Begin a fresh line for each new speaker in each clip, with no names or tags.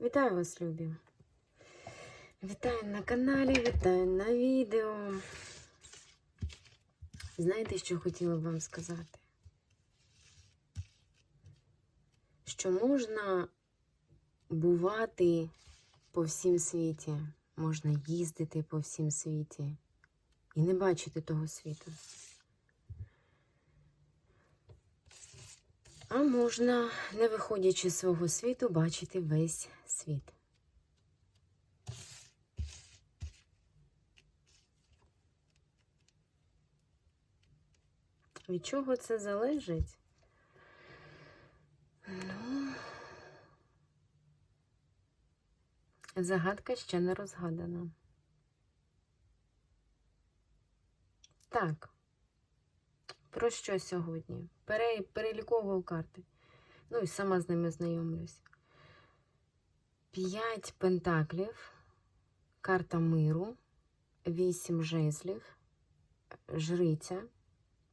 Вітаю вас, любі! Вітаю на каналі, вітаю на відео. Знаєте, що хотіла б вам сказати? Що можна бувати по всім світі, можна їздити по всім світі і не бачити того світу. А можна, не виходячи з свого світу, бачити весь світ. Від чого це залежить? Ну, загадка ще не розгадана. Так. Про що сьогодні? Пере, переліковую карти. Ну і сама з ними знайомлюсь. П'ять пентаклів, карта миру, вісім жезлів, жриця,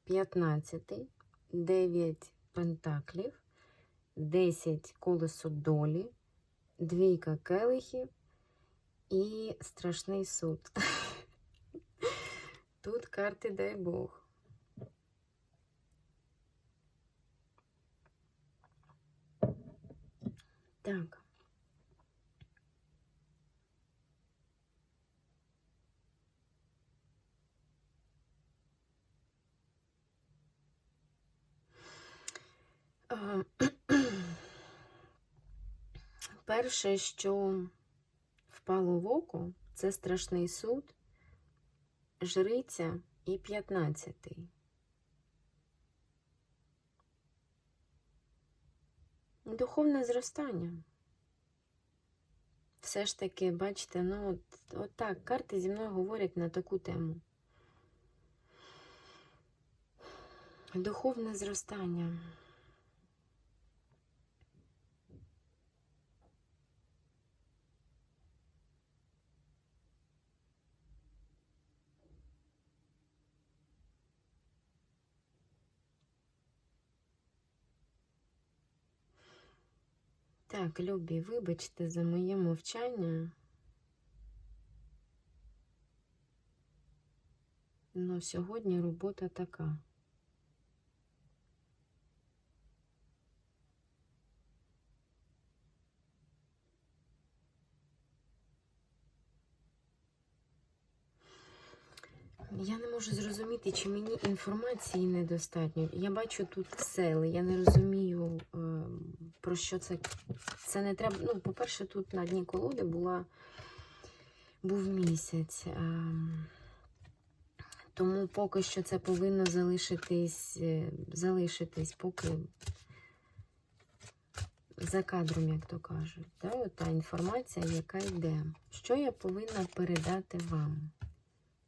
п'ятнадцятий, дев'ять пентаклів, десять колесо долі, двійка келихів і страшний суд. Тут карти дай Бог. Так. Перше, що впало в око, це страшний суд, жриця і п'ятнадцятий. Духовне зростання. Все ж таки, бачите, ну от, от так, карти зі мною говорять на таку тему. Духовне зростання. Так, Любі, вибачте за моє мовчання. Ну, сьогодні робота така. Я не можу зрозуміти, чи мені інформації недостатньо. Я бачу тут сели, я не розумію, е, про що це. Це не треба. Ну, по-перше, тут на дні колоди була, був місяць. Е, тому поки що це повинно залишитись, е, залишитись, поки за кадром, як то кажуть. От та інформація, яка йде. Що я повинна передати вам?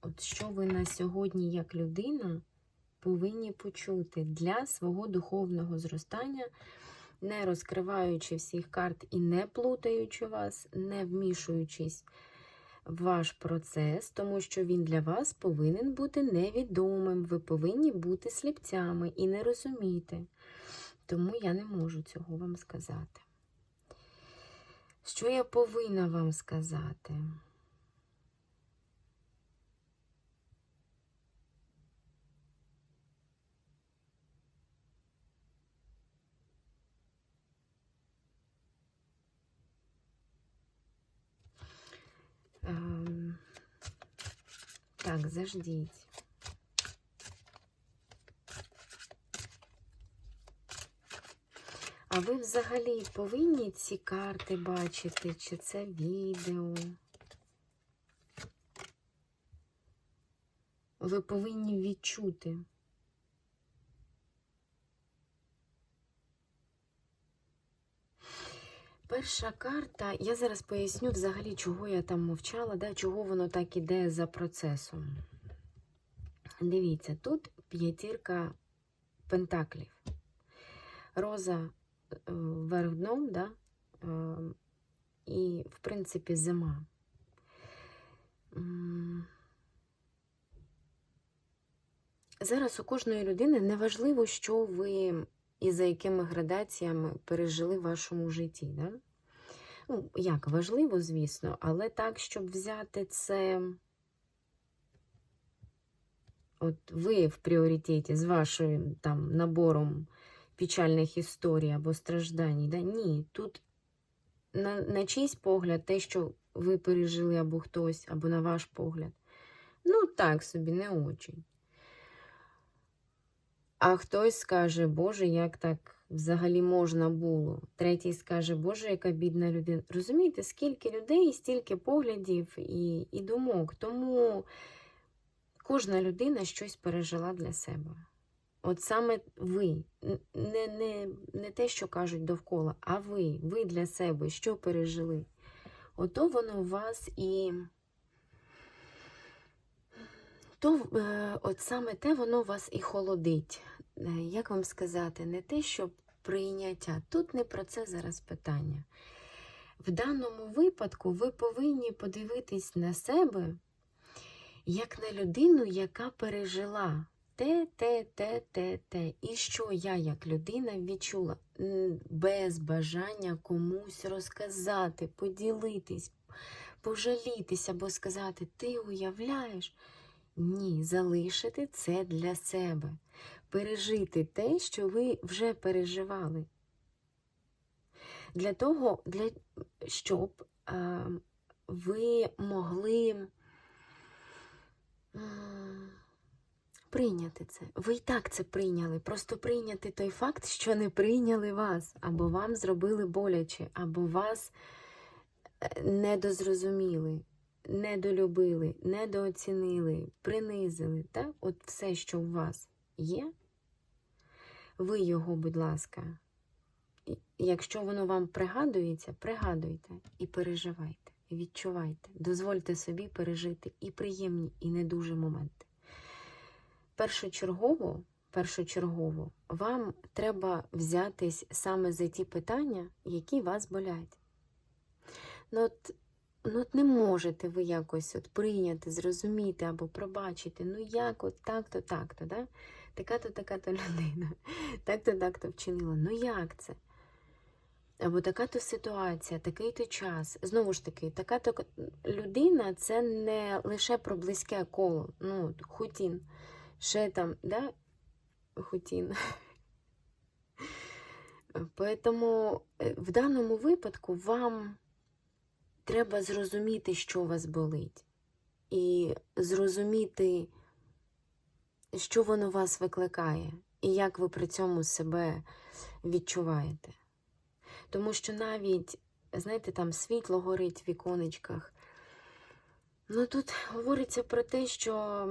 От що ви на сьогодні, як людина, повинні почути для свого духовного зростання, не розкриваючи всіх карт і не плутаючи вас, не вмішуючись в ваш процес, тому що він для вас повинен бути невідомим. Ви повинні бути сліпцями і не розуміти. Тому я не можу цього вам сказати. Що я повинна вам сказати? Так, заждіть. А ви взагалі повинні ці карти бачити, чи це відео? Ви повинні відчути. Перша карта, я зараз поясню взагалі, чого я там мовчала, да, чого воно так іде за процесом. Дивіться, тут п'ятірка пентаклів. Роза е, вверх дном, да, е, і, в принципі, зима. Зараз у кожної людини неважливо, що ви і за якими градаціями пережили в вашому житті. Да? Ну, як важливо, звісно, але так, щоб взяти це. От ви в пріоритеті з вашим там набором печальних історій або страждань. Да? Ні, тут на, на чийсь погляд, те, що ви пережили або хтось, або на ваш погляд. Ну, так собі, не очень. А хтось скаже, Боже, як так взагалі можна було. Третій скаже, Боже, яка бідна людина. Розумієте, скільки людей, стільки поглядів і, і думок. Тому кожна людина щось пережила для себе. От саме ви, не, не, не те, що кажуть довкола, а ви, ви для себе, що пережили. Ото воно у вас і. То е, от саме те воно вас і холодить. Е, Як вам сказати, не те, що прийняття. Тут не про це зараз питання. В даному випадку ви повинні подивитись на себе як на людину, яка пережила те, те, те, те, те. І що я, як людина, відчула без бажання комусь розказати, поділитись, пожалітися або сказати, ти уявляєш? Ні, залишити це для себе. Пережити те, що ви вже переживали. Для того, для, щоб а, ви могли м, прийняти це. Ви і так це прийняли. Просто прийняти той факт, що не прийняли вас, або вам зробили боляче, або вас е, недозрозуміли, недолюбили, недооцінили, принизили. Так? От все, що у вас є, ви його, будь ласка, якщо воно вам пригадується, пригадуйте і переживайте, відчувайте, дозвольте собі пережити і приємні, і не дуже моменти. Першочергово, першочергово вам треба взятись саме за ті питання, які вас болять. Ну, от, ну, от не можете ви якось от прийняти, зрозуміти або пробачити, ну як от так-то, так-то, да? Така-то, така-то людина, так-то, так-то вчинила. Ну як це? Або така-то ситуація, такий-то час. Знову ж таки, така-то людина це не лише про близьке коло. Ну, Хутін, ще там, да? Хутін. Поэтому е, в даному випадку вам треба зрозуміти, що вас болить, і зрозуміти, що воно вас викликає, і як ви при цьому себе відчуваєте. Тому що навіть, знаєте, там світло горить в віконечках. Ну тут говориться про те, що,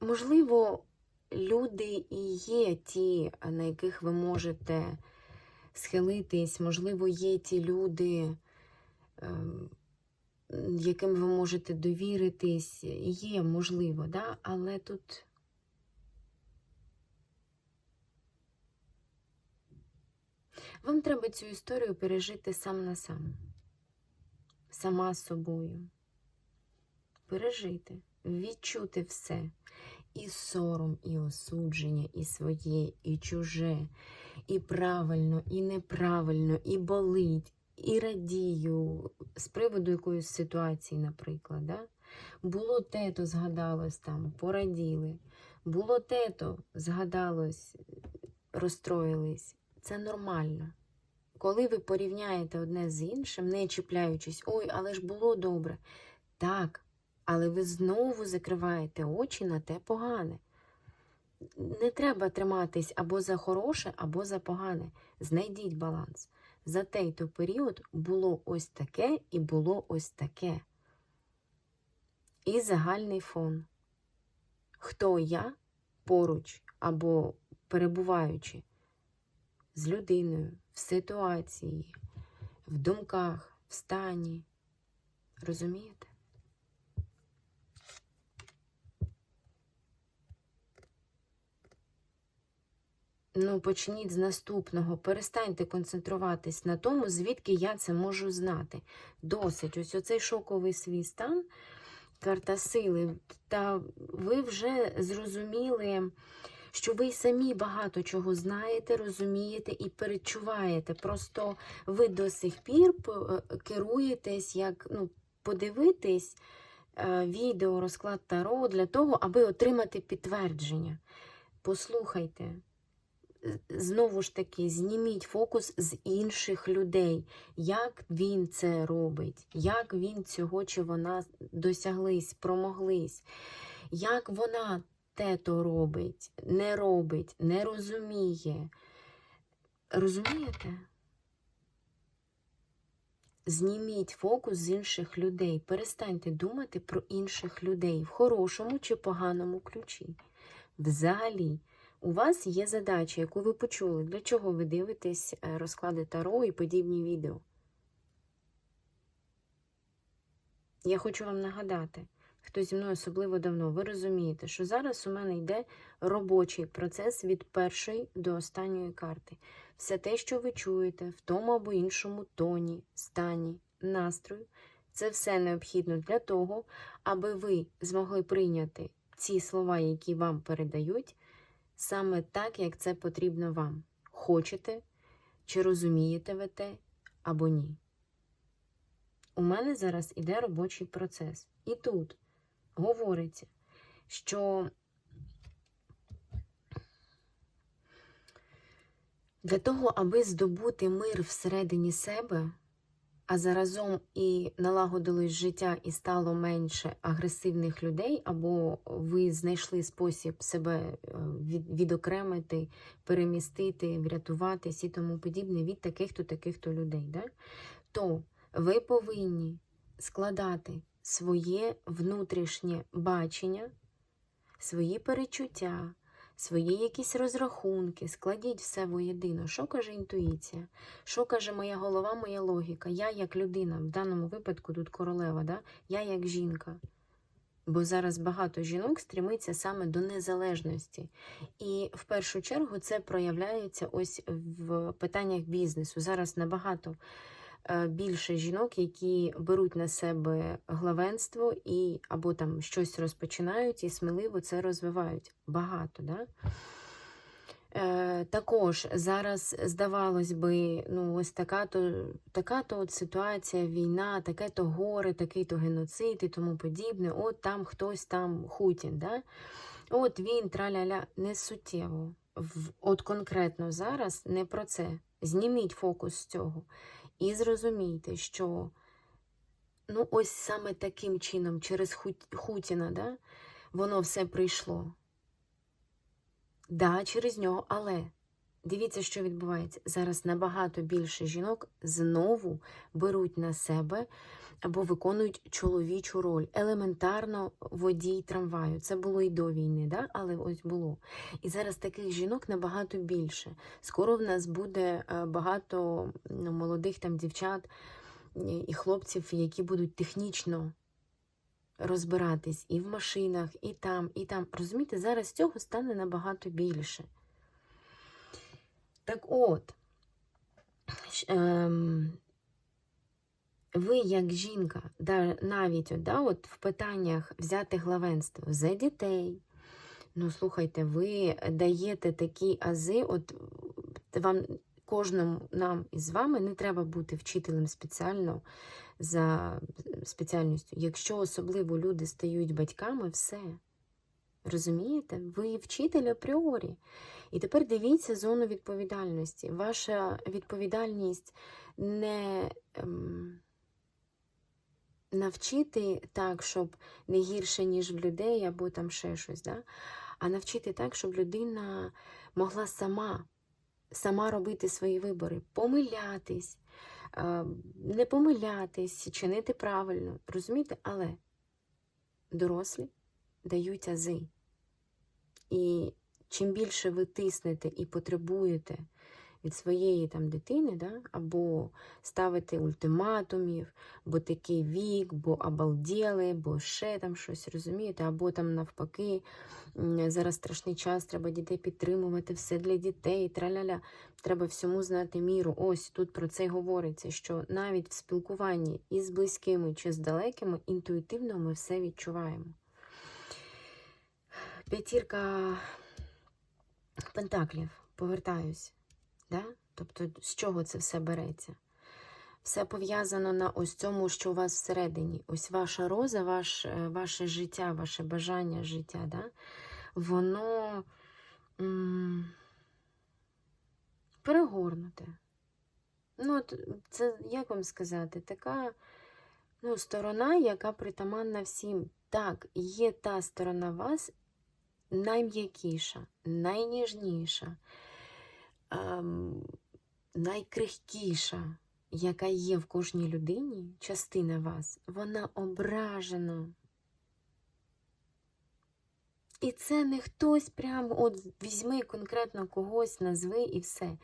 можливо, люди і є ті, на яких ви можете схилитись, можливо, є ті люди, ем, яким ви можете довіритись, є, можливо, да? але тут Вам треба цю історію пережити сам на сам, сама з собою. Пережити, відчути все. І сором, і осудження, і своє, і чуже, і правильно, і неправильно, і болить, і радію з приводу якоїсь ситуації, наприклад. Да? Було те, то згадалось там, пораділи. Було те, то згадалось, розстроїлись. Це нормально. Коли ви порівняєте одне з іншим, не чіпляючись, ой, але ж було добре. Так, але ви знову закриваєте очі на те погане. Не треба триматись або за хороше, або за погане. Знайдіть баланс. За той то період було ось таке і було ось таке. І загальний фон. Хто я поруч або перебуваючи з людиною в ситуації, в думках, в стані. Розумієте? Ну, почніть з наступного. Перестаньте концентруватись на тому, звідки я це можу знати. Досить. Ось оцей шоковий свій стан, карта сили. Та ви вже зрозуміли, що ви самі багато чого знаєте, розумієте і перечуваєте. Просто ви до сих пір е, керуєтесь, як ну, подивитись е, відео розклад Таро для того, аби отримати підтвердження. Послухайте. Знову ж таки, зніміть фокус з інших людей, як він це робить, як він цього чи вона досяглись, промоглись, як вона те то робить, не робить, не розуміє. Розумієте? Зніміть фокус з інших людей. Перестаньте думати про інших людей в хорошому чи поганому ключі. Взагалі, у вас є задача, яку ви почули. Для чого ви дивитесь е, розклади Таро і подібні відео? Я хочу вам нагадати, хто зі мною особливо давно, ви розумієте, що зараз у мене йде робочий процес від першої до останньої карти. Все те, що ви чуєте в тому або іншому тоні, стані, настрою, це все необхідно для того, аби ви змогли прийняти ці слова, які вам передають, саме так, як це потрібно вам. Хочете чи розумієте ви те або ні. У мене зараз іде робочий процес. І тут говориться, що для того, аби здобути мир всередині себе, а заразом і налагодилось життя і стало менше агресивних людей, або ви знайшли спосіб себе е, відокремити, перемістити, врятуватись і тому подібне від таких-то таких-то людей, да? то ви повинні складати своє внутрішнє бачення, свої перечуття, свої якісь розрахунки, складіть все воєдино. Що каже інтуїція? Що каже моя голова, моя логіка? Я як людина, в даному випадку тут королева, да? я як жінка. Бо зараз багато жінок стрімиться саме до незалежності. І в першу чергу це проявляється ось в питаннях бізнесу. Зараз набагато більше жінок, які беруть на себе главенство і або там щось розпочинають і сміливо це розвивають. Багато, да? Е, також зараз, здавалось би, ну, ось така то, така то от ситуація, війна, таке то горе, такий то геноцид і тому подібне. От там хтось там Хутін, да? от він траля-ля, не суттєво. От конкретно зараз не про це. Зніміть фокус з цього. І зрозумійте, що ну, ось саме таким чином, через Хутіна, да, воно все прийшло. Да, через нього, але дивіться, що відбувається. Зараз набагато більше жінок знову беруть на себе або виконують чоловічу роль. Елементарно водій трамваю. Це було і до війни, да? але ось було. І зараз таких жінок набагато більше. Скоро в нас буде е, багато ну, молодих там дівчат і- хлопців, які будуть технічно розбиратись і в машинах, і там, і там. Розумієте, зараз цього стане набагато більше. Так от, ем, ви, як жінка, навіть да, от в питаннях взяти главенство за дітей. Ну, слухайте, ви даєте такі ази, от вам кожному нам із вами не треба бути вчителем спеціально за спеціальністю. Якщо особливо люди стають батьками, все. Розумієте? Ви вчитель апріорі. І тепер дивіться зону відповідальності. Ваша відповідальність не ем, навчити так, щоб не гірше, ніж в людей, або там ще щось, да? а навчити так, щоб людина могла сама, сама робити свої вибори, помилятись, не помилятись, чинити правильно. Розумієте? Але дорослі дають ази. І чим більше ви тиснете і потребуєте від своєї там дитини, да, або ставите ультиматумів, бо такий вік, бо обалділи, бо ще там щось, розумієте, або там навпаки, зараз страшний час, треба дітей підтримувати, все для дітей, траля-ля. Треба всьому знати міру. Ось тут про це говориться, що навіть в спілкуванні із близькими чи з далекими інтуїтивно ми все відчуваємо. П'ятірка Пентаклів, повертаюсь. Да? Тобто, з чого це все береться? Все пов'язано на ось цьому, що у вас всередині. Ось ваша роза, ваш, е, ваше життя, ваше бажання життя, да? воно м перегорнуте. Ну, це, як вам сказати, така ну, сторона, яка притаманна всім. Так, є та сторона вас найм'якіша, найніжніша, найкрихкіша, яка є в кожній людині, частина вас, вона ображена. І це не хтось прямо от візьми конкретно когось, назви і все.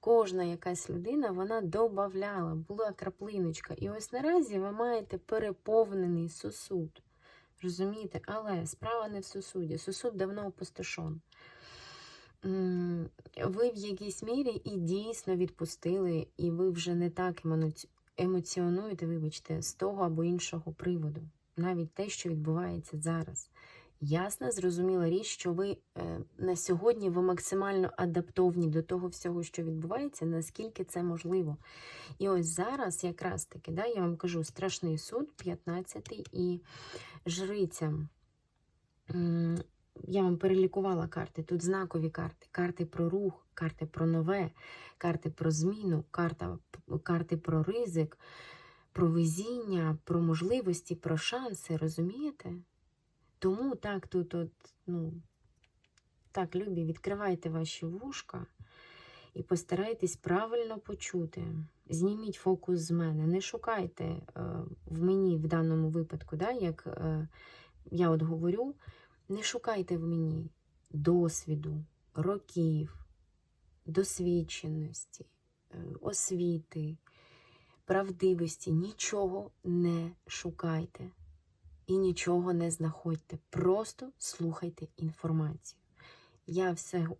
Кожна якась людина вона добавляла, була краплиночка. І ось наразі ви маєте переповнений сосуд. Розумієте? Але справа не в сосуді. Сосуд давно опустошон. Ви в якійсь мірі і дійсно відпустили, і ви вже не так емоціонуєте, вибачте, з того або іншого приводу. Навіть те, що відбувається зараз. Ясна, зрозуміла річ, що ви е, на сьогодні ви максимально адаптовні до того всього, що відбувається, наскільки це можливо. І ось зараз, якраз таки, да, я вам кажу, страшний суд, 15 і жриця. Я вам перелікувала карти. Тут знакові карти. Карти про рух, карти про нове, карти про зміну, карта, карти про ризик, про везіння, про можливості, про шанси. Розумієте? Тому так тут, от, ну, так, любі, відкривайте ваші вушка і постарайтесь правильно почути. Зніміть фокус з мене. Не шукайте е, в мені в даному випадку, да, як е, я от говорю, не шукайте в мені досвіду, років, досвідченості, е, освіти, правдивості. Нічого не шукайте і нічого не знаходьте. Просто слухайте інформацію. Я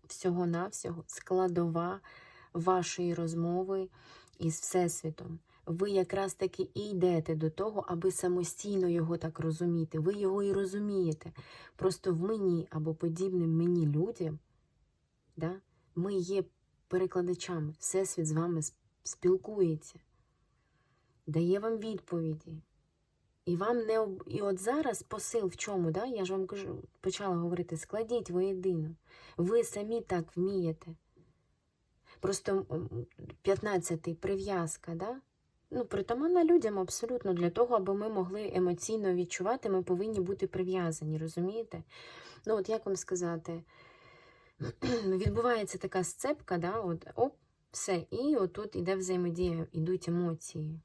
всього-навсього складова вашої розмови із Всесвітом. Ви якраз таки і йдете до того, аби самостійно його так розуміти. Ви його і розумієте. Просто в мені або подібним мені людям, да, ми є перекладачами. Всесвіт з вами спілкується, дає вам відповіді. І вам не об... і от зараз посил в чому, да? я ж вам кажу, почала говорити, складіть воєдино. Ви самі так вмієте. Просто 15-й прив'язка, да? Ну, притаманна людям абсолютно для того, аби ми могли емоційно відчувати, ми повинні бути прив'язані, розумієте? Ну, от як вам сказати, відбувається така сцепка, да? от, оп, все, і отут іде взаємодія, йдуть емоції.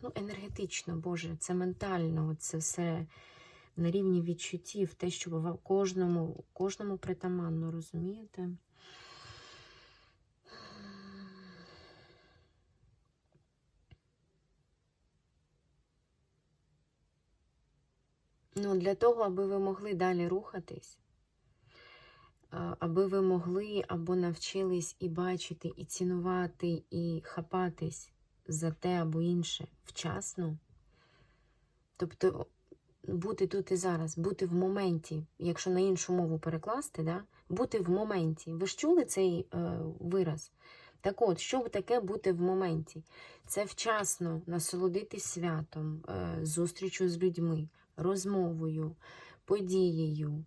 Ну, енергетично, Боже, це ментально, це все на рівні відчуттів, те, що кожному, кожному притаманно, розумієте? Ну, для того, аби ви могли далі рухатись, аби ви могли або навчились і бачити, і цінувати, і хапатись за те або інше вчасно. Тобто бути тут і зараз, бути в моменті, якщо на іншу мову перекласти, да? бути в моменті. Ви ж чули цей е, вираз? Так от, що таке бути в моменті? Це вчасно насолодитись святом, е, зустрічю з людьми, розмовою, подією,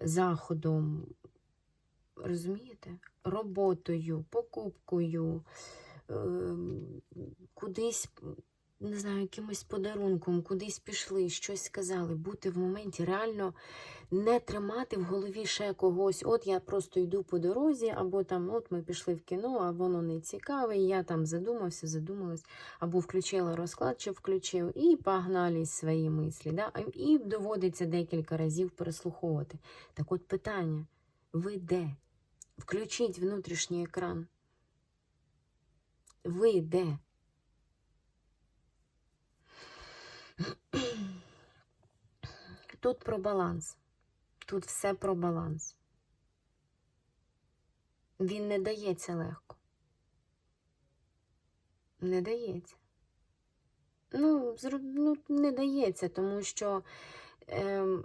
заходом, розумієте? Роботою, покупкою, ем, кудись, не знаю, якимось подарунком, кудись пішли, щось сказали, бути в моменті, реально не тримати в голові ще когось. От я просто йду по дорозі, або там, от ми пішли в кіно, а воно не цікаве, і я там задумався, задумалась, або включила розклад, чи включив, і погнались свої мислі. Да? І доводиться декілька разів переслуховувати. Так от питання: ви де? Включіть внутрішній екран. Ви де? Тут про баланс. Тут все про баланс. Він не дається легко. Не дається. Ну, ну не дається, тому що ем,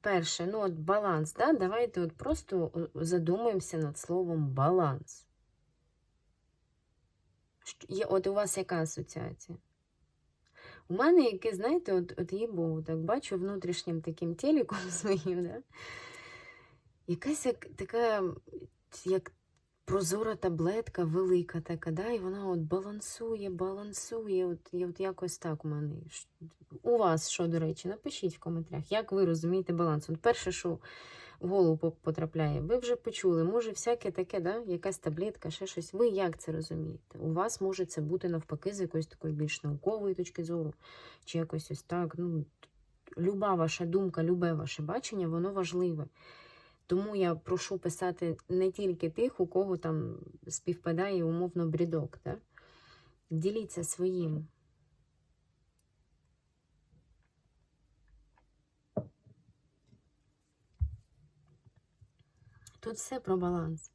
перше, ну от баланс, да? давайте от просто задумаємося над словом баланс. От у вас яка асоціація? У мене яке, знаєте, от, от їй Богу, так бачу внутрішнім таким телеком своїм, да? якась як, така, як прозора таблетка велика така, да? і вона от балансує, балансує. От, і от якось так у мене. У вас що, до речі, напишіть в коментарях, як ви розумієте баланс. От перше, що в голову потрапляє, ви вже почули, може, всяке таке, да? якась таблетка, ще щось. Ви як це розумієте? У вас може це бути навпаки з якоїсь такої більш наукової точки зору, чи якось ось так. Ну, люба ваша думка, любе ваше бачення, воно важливе. Тому я прошу писати не тільки тих, у кого там співпадає умовно брідок. Да? Діліться своїм. Тут все про баланс.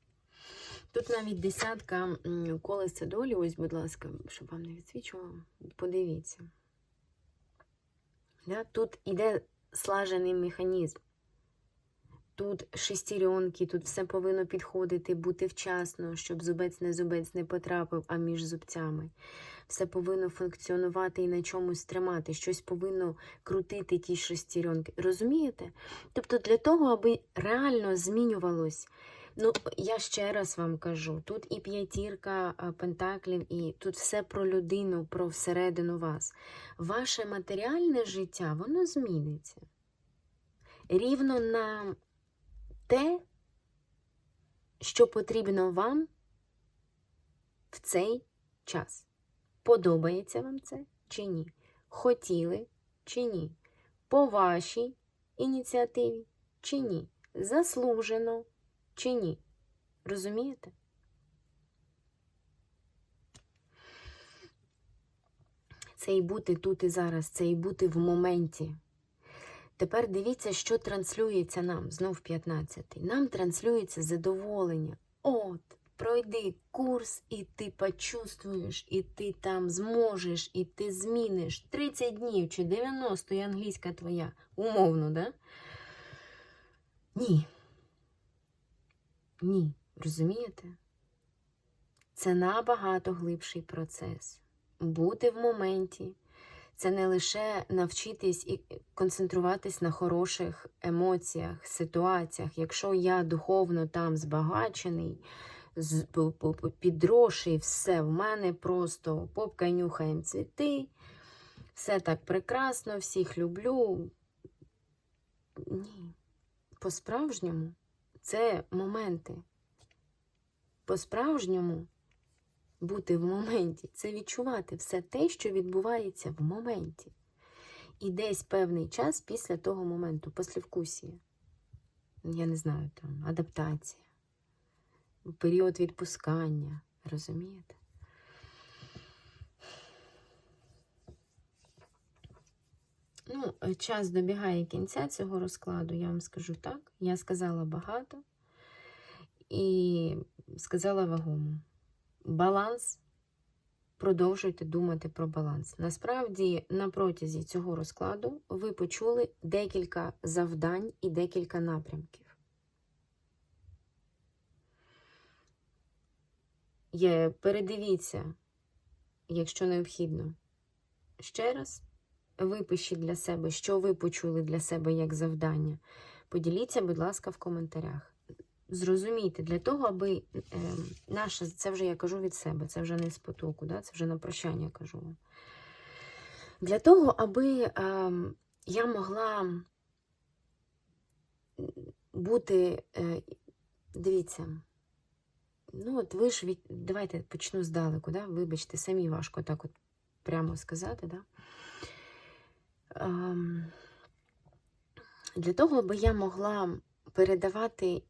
Тут навіть десятка колеса долі, ось, будь ласка, щоб вам не відсвічувало, подивіться. Да? Тут іде слажений механізм. Тут шестеренки, тут все повинно підходити, бути вчасно, щоб зубець не зубець не потрапив, а між зубцями. Все повинно функціонувати і на чомусь тримати, щось повинно крутити ті шестеренки. Розумієте? Тобто для того, аби реально змінювалось. Ну, я ще раз вам кажу: тут і п'ятірка пентаклів, і тут все про людину, про всередину вас. Ваше матеріальне життя, воно зміниться. Рівно на те, що потрібно вам в цей час. Подобається вам це чи ні? Хотіли чи ні? По вашій ініціативі чи ні? Заслужено чи ні? Розумієте? Це і бути тут і зараз, це і бути в моменті. Тепер дивіться, що транслюється нам, знов 15-й. Нам транслюється задоволення. От, пройди курс, і ти почувствуєш, і ти там зможеш, і ти зміниш 30 днів чи 90 і англійська твоя. Умовно, да? Ні. Ні. Розумієте? Це набагато глибший процес. Бути в моменті. Це не лише навчитись і концентруватись на хороших емоціях, ситуаціях. Якщо я духовно там збагачений, підроший, все в мене просто попка нюхаєм цвіти, все так прекрасно, всіх люблю. Ні. По-справжньому це моменти. По-справжньому бути в моменті це відчувати все те, що відбувається в моменті. І десь певний час після того моменту, послевкусія. Я не знаю, там, адаптація, період відпускання. Розумієте? Ну, е, час добігає кінця цього розкладу, я вам скажу так. Я сказала багато і сказала вагому. Баланс. Продовжуйте думати про баланс. Насправді, на протязі цього розкладу ви почули декілька завдань і декілька напрямків. Є, передивіться, якщо необхідно. Ще раз випишіть для себе, що ви почули для себе як завдання. Поділіться, будь ласка, в коментарях. Зрозумійте, для того, аби е, наше, це вже я кажу від себе, це вже не з потоку, да? це вже на прощання кажу. Для того, аби е, я могла бути, е, дивіться, ну от ви ж від... давайте почну здалеку, да? вибачте, самі важко так от прямо сказати. Да? Ем, для того, аби я могла передавати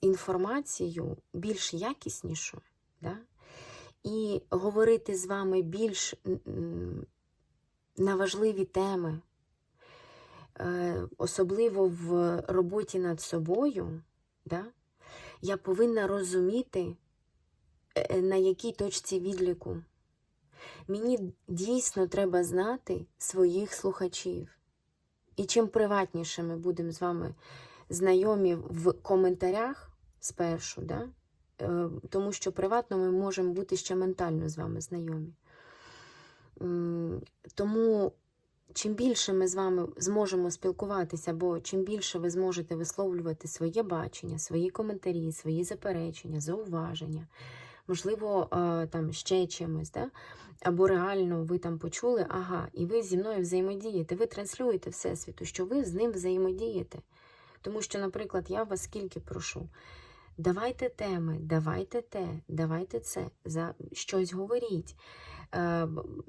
інформацію більш якіснішу, да? і говорити з вами більш на важливі теми, е, особливо в роботі над собою, да? Я повинна розуміти, е, на якій точці відліку. Мені дійсно треба знати своїх слухачів. І чим приватніше ми будемо з вами знайомі в коментарях спершу, да? Е, тому що приватно ми можемо бути ще ментально з вами знайомі. Тому чим більше ми з вами зможемо спілкуватися, бо чим більше ви зможете висловлювати своє бачення, свої коментарі, свої заперечення, зауваження, можливо, е, там ще чимось, да? або реально ви там почули, ага, і ви зі мною взаємодієте, ви транслюєте Всесвіту, що ви з ним взаємодієте. Тому що, наприклад, я вас скільки прошу. Давайте теми, давайте те, давайте це, за щось говоріть,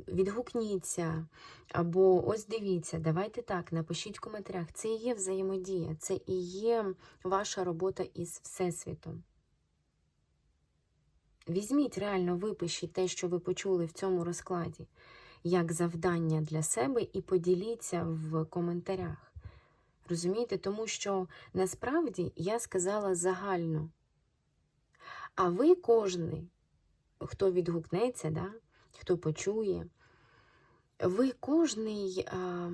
відгукніться, або ось дивіться, давайте так, напишіть в коментарях. Це і є взаємодія, це і є ваша робота із Всесвітом. Візьміть реально, випишіть те, що ви почули в цьому розкладі, як завдання для себе, і поділіться в коментарях. Розумієте? Тому що насправді я сказала загально. А ви кожний, хто відгукнеться, да? Хто почує, ви кожний а,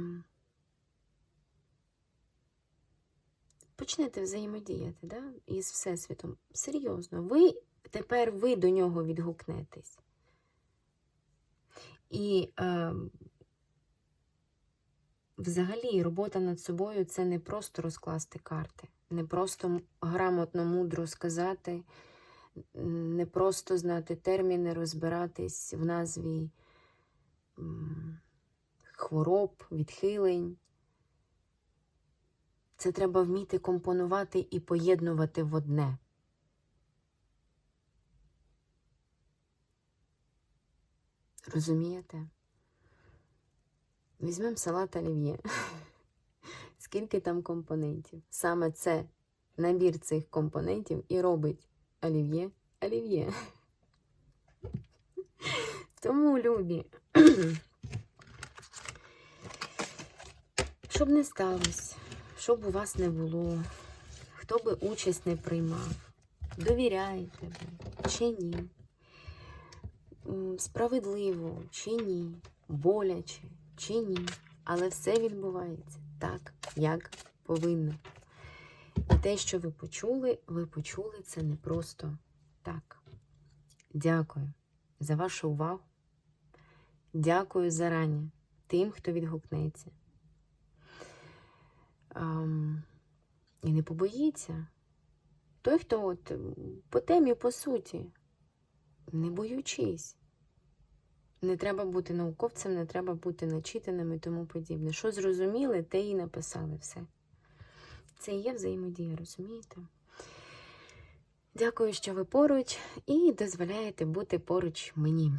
почнете взаємодіяти да? із Всесвітом. Серйозно, ви тепер ви до нього відгукнетесь. І е, взагалі робота над собою це не просто розкласти карти, не просто грамотно, мудро сказати, не просто знати терміни, розбиратись в назві хвороб, відхилень. Це треба вміти компонувати і поєднувати в одне. Розумієте? Візьмемо салат олів'є. Скільки там компонентів? Саме це набір цих компонентів і робить олів'є олів'є. Тому, любі, щоб не сталося, щоб у вас не було, хто би участь не приймав, довіряєте ви чи ні, справедливо чи ні, боляче чи ні, але все відбувається так, як повинно. І те, що ви почули, ви почули це не просто так. Дякую за вашу увагу. Дякую зарані тим, хто відгукнеться. Ам, і не побоїться. Той, хто от по темі, по суті, не боючись. Не треба бути науковцем, не треба бути начитаним і тому подібне. Що зрозуміли, те і написали все. Це і є взаємодія, розумієте? Дякую, що ви поруч і дозволяєте бути поруч мені.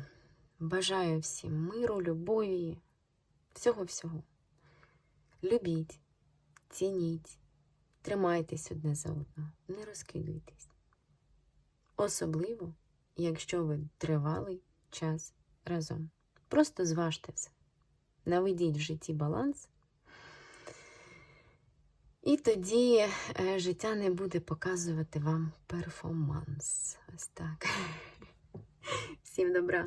Бажаю всім миру, любові, всього-всього. Любіть, цініть, тримайтесь одне за одного, не розкидуйтесь. Особливо, якщо ви тривалий час разом. Просто зважте все. Наведіть в житті баланс. І тоді е, життя не буде показувати вам перформанс. Ось так. Всім добра.